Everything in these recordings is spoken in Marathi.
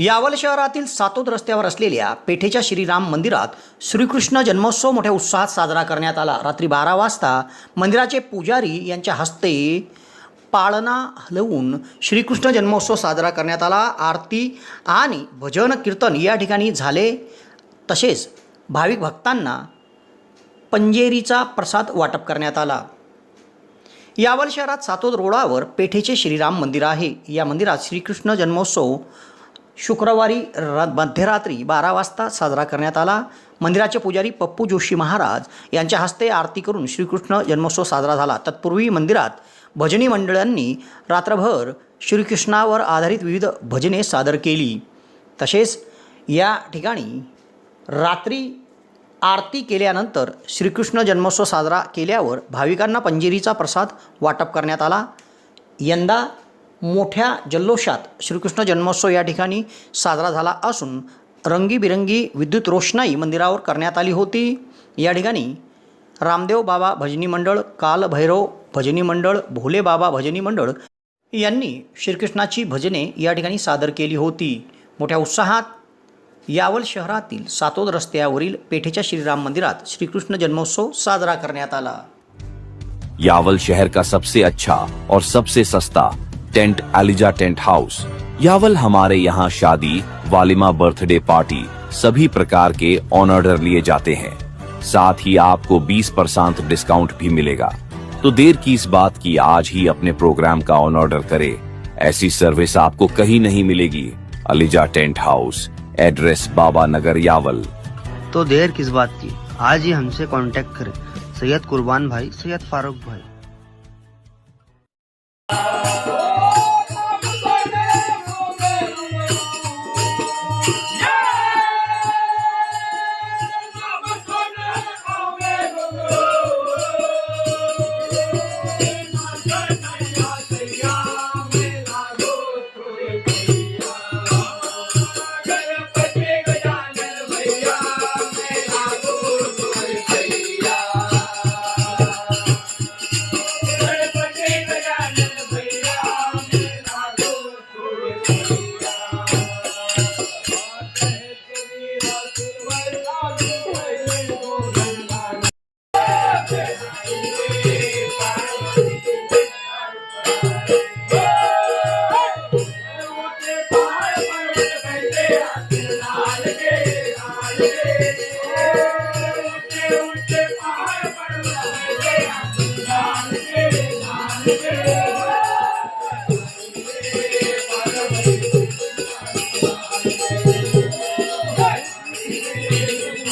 यावल शहरातील सातोद रस्त्यावर असलेल्या पेठेच्या श्रीराम मंदिरात श्रीकृष्ण जन्मोत्सव मोठ्या उत्साहात साजरा करण्यात आला. रात्री बारा वाजता मंदिराचे पुजारी यांच्या हस्ते पाळणा हलवून श्रीकृष्ण जन्मोत्सव साजरा करण्यात आला. आरती आणि भजन कीर्तन या ठिकाणी झाले. तसेच भाविक भक्तांना पंजेरीचा प्रसाद वाटप करण्यात आला. यावल शहरात सातोद रोडावर पेठेचे श्रीराम मंदिर आहे. या मंदिरात श्रीकृष्ण जन्मोत्सव शुक्रवारी र मध्यरात्री बारा वाजता साजरा करण्यात आला. मंदिराचे पुजारी पप्पू जोशी महाराज यांच्या हस्ते आरती करून श्रीकृष्ण जन्मोत्सव साजरा झाला. तत्पूर्वी मंदिरात भजनी मंडळांनी रात्रभर श्रीकृष्णावर आधारित विविध भजने सादर केली. तसेच या ठिकाणी रात्री आरती केल्यानंतर श्रीकृष्ण जन्मोत्सव साजरा केल्यावर भाविकांना पंजेरीचा प्रसाद वाटप करण्यात आला. यंदा मोठ्या जल्लोषात श्रीकृष्ण जन्मोत्सव या ठिकाणी साजरा झाला असून रंगीबिरंगी विद्युत रोषणाई मंदिरावर करण्यात आली होती. या ठिकाणी रामदेव बाबा भजनी मंडळ कालभैरव भजनी मंडळ भोले बाबा भजनी मंडळ यांनी श्रीकृष्णाची भजने या ठिकाणी सादर केली होती. मोठ्या उत्साहात यावल शहरातील सातोद रस्त्यावरील पेठेच्या श्रीराम मंदिरात श्रीकृष्ण जन्मोत्सव साजरा करण्यात आला. यावल शहर का सबसे अच्छा और सबसे सस्ता tent Eliza tent house Yawal हमारे यहाँ शादी, वालिमा बर्थडे पार्टी सभी प्रकार के ऑन ऑर्डर लिए जाते हैं। साथ ही आपको 20 परसेंट डिस्काउंट भी मिलेगा। तो देर की इस बात की आज ही अपने प्रोग्राम का ऑन ऑर्डर करें। ऐसी सर्विस आपको कहीं नहीं मिलेगी। ELISA tent house address Baba Nagar Yawal. तो देर किस बात की? आज ही हमसे कांटेक्ट करें। सैयद कुर्बान भाई, सैयद फारूक भाई।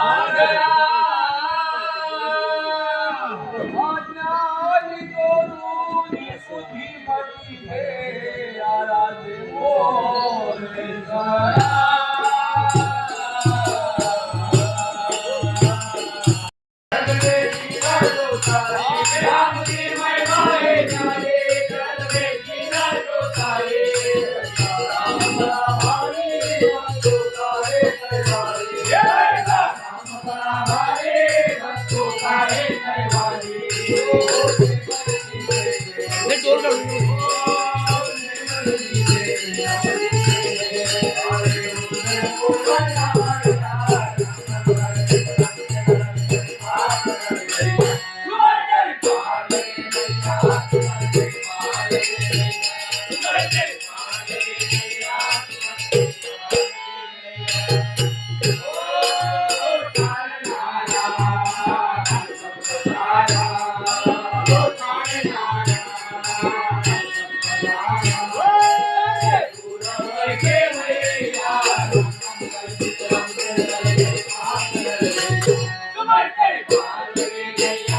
दया सागरा Hey!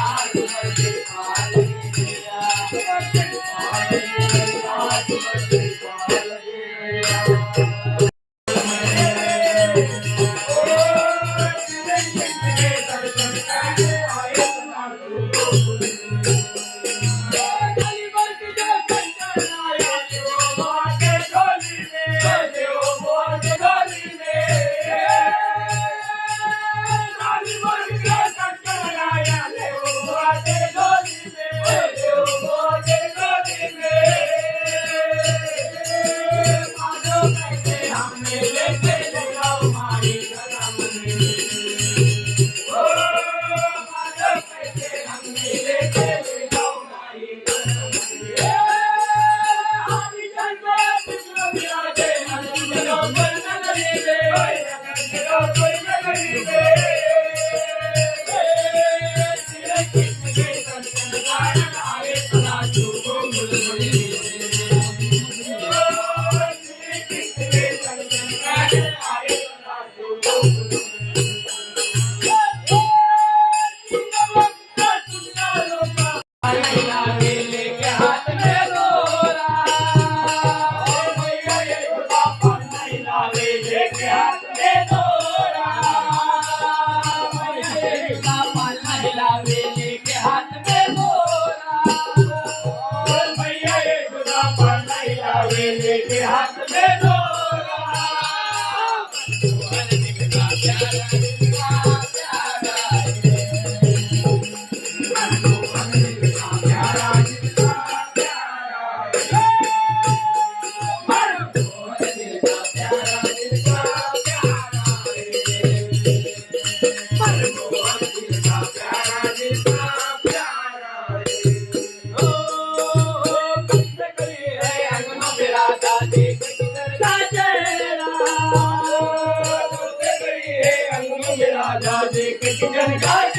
Hare राजा जी कृष्ण गाय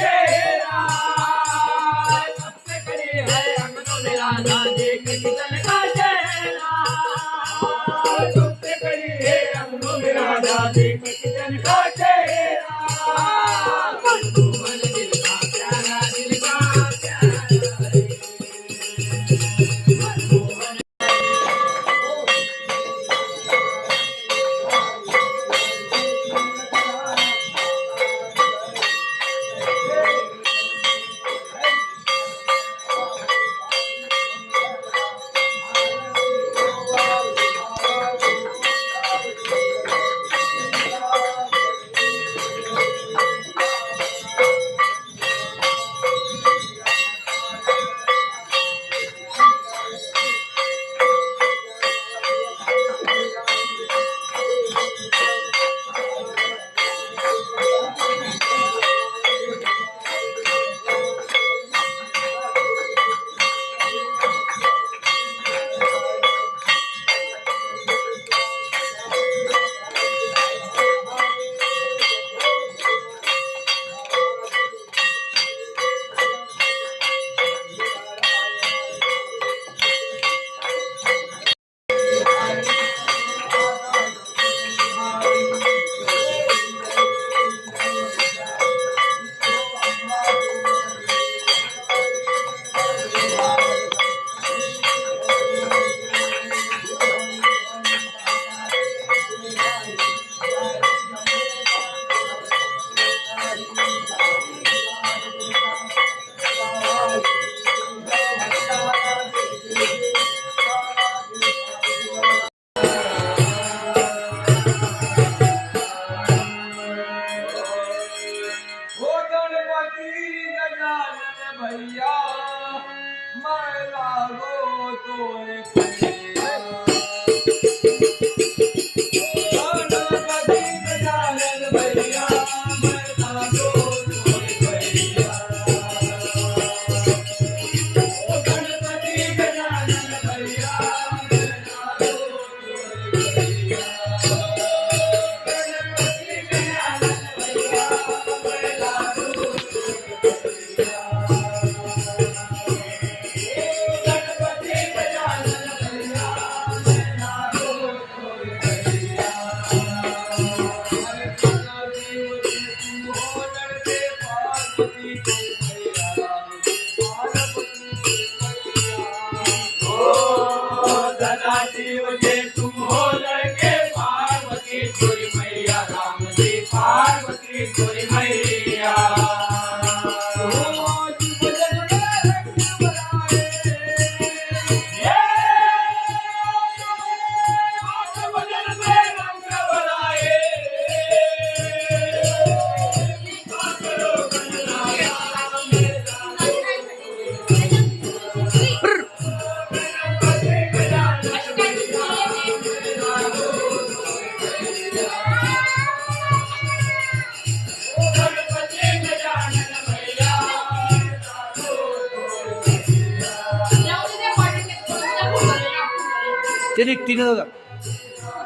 ते निघतीनं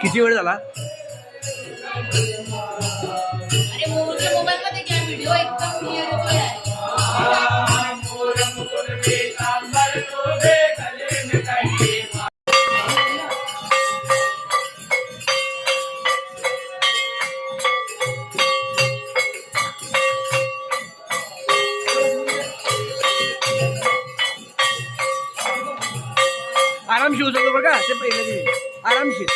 किती वेळ झाला? आरामशीर.